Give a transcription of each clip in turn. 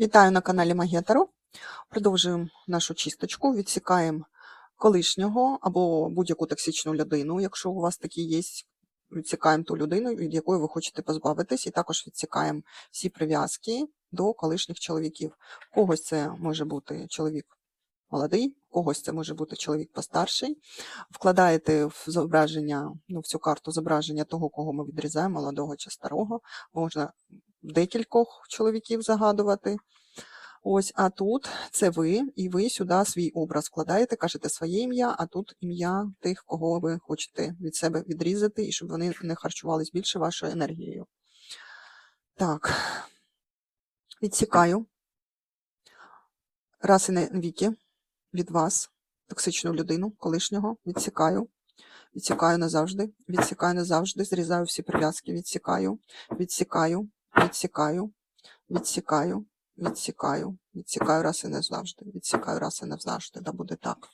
Вітаю на каналі Магія Таро. Продовжуємо нашу чисточку, відсікаємо колишнього або будь-яку токсичну людину, якщо у вас такі є. Відсікаємо ту людину, від якої ви хочете позбавитись, і також відсікаємо всі прив'язки до колишніх чоловіків. У когось це може бути чоловік молодий, у когось це може бути чоловік постарший. Вкладаєте в зображення, ну, в цю карту зображення того, кого ми відрізаємо, молодого чи старого. Можна декількох чоловіків загадувати. Ось, а тут це ви, і ви сюди свій образ вкладаєте, кажете своє ім'я, а тут ім'я тих, кого ви хочете від себе відрізати, і щоб вони не харчувались більше вашою енергією. Так, відсікаю. Раз і на віки від вас, токсичну людину, колишнього, відсікаю. Відсікаю назавжди, відсікаю назавжди, зрізаю всі прив'язки, відсікаю, відсікаю, відсікаю, відсікаю, відсікаю, відсікаю раз і не завжди, відсікаю раз і не завжди, да буде так.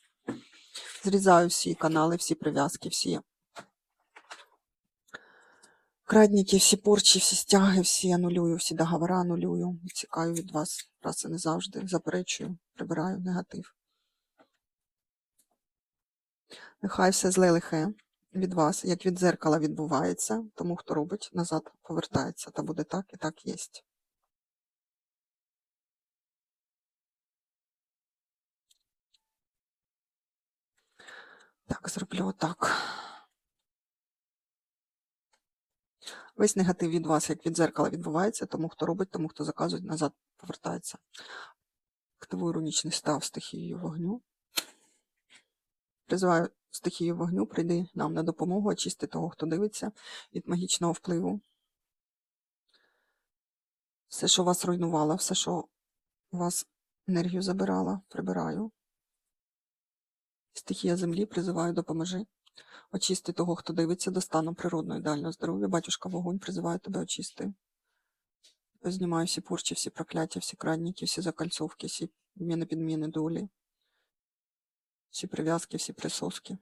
Зрізаю всі канали, всі прив'язки, всі. Крадники, всі порчі, всі стяги, всі анулюю, всі договори анулюю, відсікаю від вас раз і не завжди, заперечую, прибираю негатив. Нехай все зле лихе від вас, як від дзеркала відбувається, тому хто робить, назад повертається. Та буде так і так єсть. Так, зроблю отак. Весь негатив від вас, як від дзеркала, відбувається, тому хто робить, тому хто заказує, назад повертається. Активую рунічний став стихією вогню. Призиваю стихію вогню, прийди нам на допомогу, очисти того, хто дивиться від магічного впливу. Все, що вас руйнувало, все, що у вас енергію забирала, прибираю. Стихія землі, призиваю, допоможи. Очисти того, хто дивиться до стану природного ідеального здоров'я. Батюшка вогонь, призиваю тебе очисти. Знімаю всі порчі, всі прокляття, всі крадники, всі закольцовки, всі зміни підміни долі, всі прив'язки, всі присоски.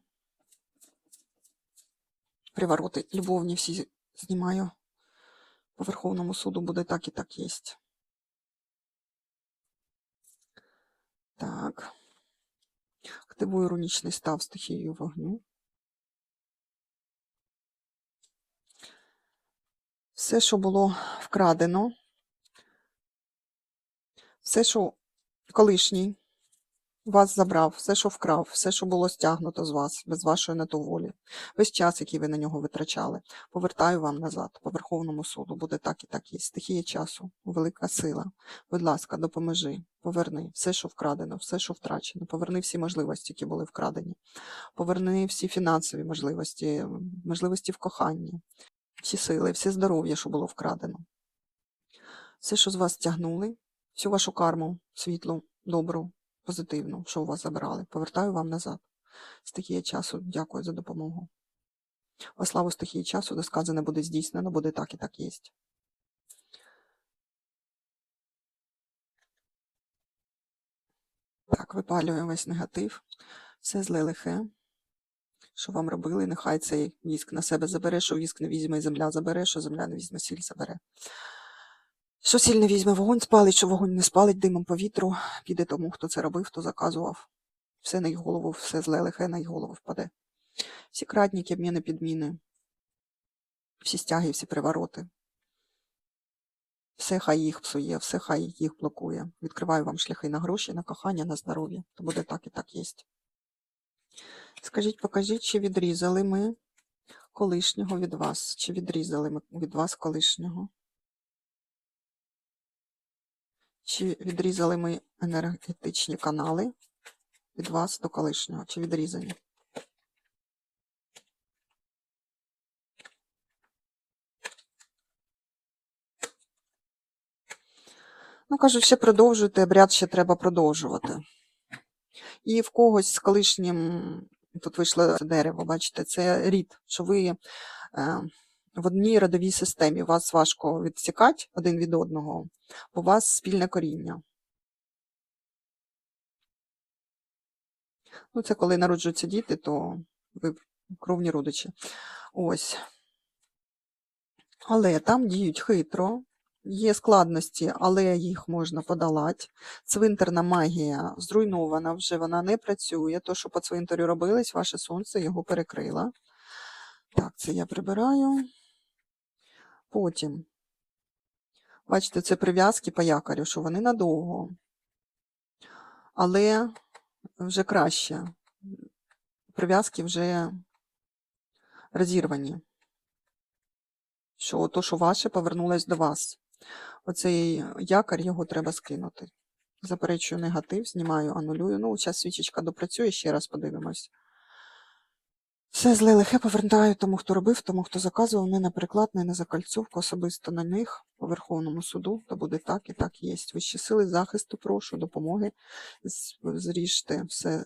Привороти любовні всі знімаю. По Верховному суду буде так і так єсть. Так. Активую рунічний став стихією вогню. Все, що було вкрадено, все, що колишній вас забрав, все, що вкрав, все, що було стягнуто з вас, без вашої на то волі, весь час, який ви на нього витрачали, повертаю вам назад, по Верховному суду, буде так і так є. Стихія часу, велика сила. Будь ласка, допоможи, поверни все, що вкрадено, все, що втрачено, поверни всі можливості, які були вкрадені, поверни всі фінансові можливості, можливості в коханні, всі сили, все здоров'я, що було вкрадено. Все, що з вас стягнули, всю вашу карму, світлу, добру, позитивну, що у вас забрали, повертаю вам назад. Стихія часу, дякую за допомогу. Во славу стихії часу, де сказане буде здійснено, буде так і так єсть. Так, випалюємо весь негатив, все зле лихе. Що вам робили, нехай цей віск на себе забере, що віск не візьме, і земля забере, що земля не візьме, сіль забере. Що сіль візьме, вогонь спалить, що вогонь не спалить димом повітру, піде тому, хто це робив, хто заказував. Все на їх голову, все зле лихе на їх голову впаде. Всі крадники, обміни, підміни, всі стяги, всі привороти. Все хай їх псує, все хай їх блокує. Відкриваю вам шляхи на гроші, на кохання, на здоров'я. То буде так і так єсть. Скажіть, покажіть, чи відрізали ми колишнього від вас? Чи відрізали ми від вас колишнього? Чи відрізали ми енергетичні канали від вас до колишнього? Чи відрізані? Ну, кажуть, ще продовжуйте, обряд ще треба продовжувати. І в когось з колишнім, тут вийшло дерево, бачите, це рід, що ви е, в одній родовій системі. Вас важко відсікати один від одного, бо у вас спільне коріння. Ну, це коли народжуються діти, то ви кровні родичі. Ось. Але там діють хитро, Є складності, але їх можна подолати. Цвинтарна магія зруйнована вже, вона не працює. То, що по цвинтарю робилось, ваше сонце його перекрило. Так, це я прибираю. Потім, бачите, це прив'язки по якорю, що вони надовго. Але вже краще. Прив'язки вже розірвані. Що то, що ваше, повернулось до вас. Оцей якорь, його треба скинути. Заперечую негатив, знімаю, анулюю. Ну, зараз свічечка допрацює, ще раз подивимось. Все зле лихе повертаю тому, хто робив, тому, хто заказував, не на переклад, не на закальцовку, особисто на них по Верховному суду, то буде так і так є. Вищі сили захисту прошу, допомоги. Зріжте все,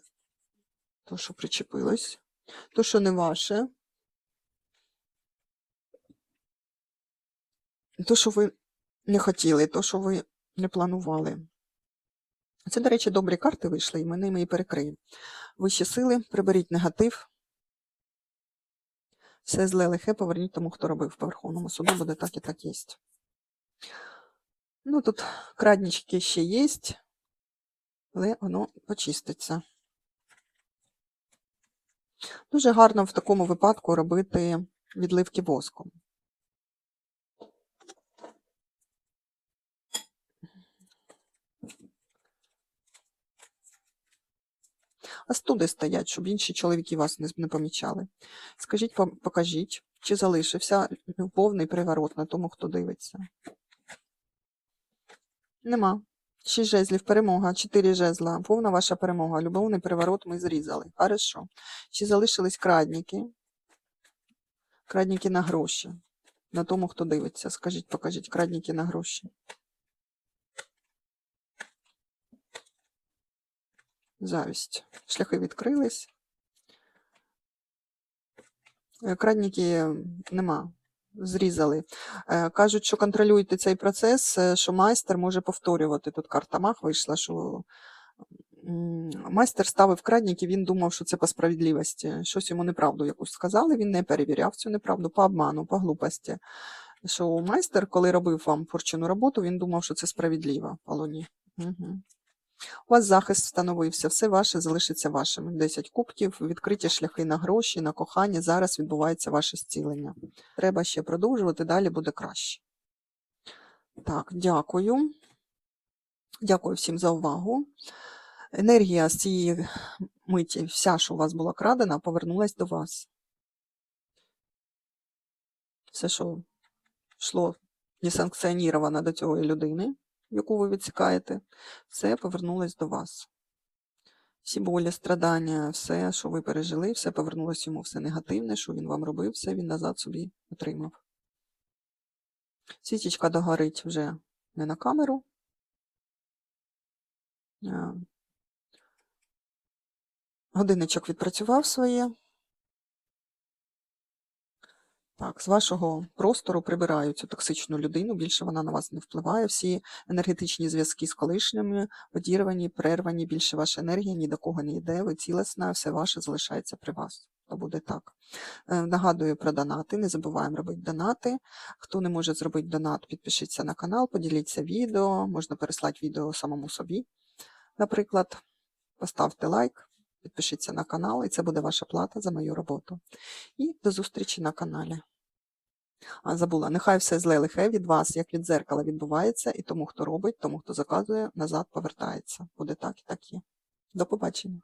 то, що причепилось, то, що не ваше. То, що ви не хотіли, то, що ви не планували. Це, до речі, добрі карти вийшли, і ми ними і перекриємо. Вищі сили, приберіть негатив. Все зле лихе поверніть тому, хто робив по Верховному суду, буде так і так є. Ну, тут краднички ще є, але воно почиститься. Дуже гарно в такому випадку робити відливки воском. А студи стоять, щоб інші чоловіки вас не, помічали. Скажіть, покажіть, чи залишився любовний приворот на тому, хто дивиться. Нема. Шість жезлів, перемога, чотири жезла, повна ваша перемога. Любовний приворот ми зрізали. Хорошо. Чи залишились крадники? Крадники на гроші. На тому, хто дивиться. Скажіть, покажіть, крадники на гроші. Завість. Шляхи відкрились. Е, Крадники нема. Зрізали. Е, Кажуть, що контролюєте цей процес, е, що майстер може повторювати. Тут карта мах вийшла, що майстер ставив крадники, він думав, що це по справедливості. Щось йому неправду якусь сказали, він не перевіряв цю неправду по обману, по глупості. Що майстер, коли робив вам порчену роботу, він думав, що це справедливо по луні. Угу. У вас захист встановився, все ваше залишиться вашим. 10 кубків, відкриті шляхи на гроші, на кохання. Зараз відбувається ваше зцілення. Треба ще продовжувати, далі буде краще. Так, дякую. Дякую всім за увагу. Енергія з цієї миті, вся, що у вас була крадена, повернулась до вас. Все, що йшло несанкціоніровано до цієї людини, яку ви відсікаєте, все повернулось до вас. Всі болі, страдання, все, що ви пережили, все повернулось йому, все негативне, що він вам робив, все він назад собі отримав. Свічечка догорить вже не на камеру. Е, Годинничок відпрацював своє. Так, з вашого простору прибирають цю токсичну людину, більше вона на вас не впливає. Всі енергетичні зв'язки з колишніми одірвані, перервані, більше ваша енергія ні до кого не йде, ви цілесна, все ваше залишається при вас. То буде так. Е, Нагадую про донати. Не забуваємо робити донати. Хто не може зробити донат, підпишіться на канал, поділіться відео, можна переслати відео самому собі. Наприклад, поставте лайк, підпишіться на канал, і це буде ваша плата за мою роботу. І до зустрічі на каналі. А, забула, нехай все зле лихе від вас, як від дзеркала, відбувається, і тому, хто робить, тому, хто заказує, назад повертається. Буде так і так є. До побачення.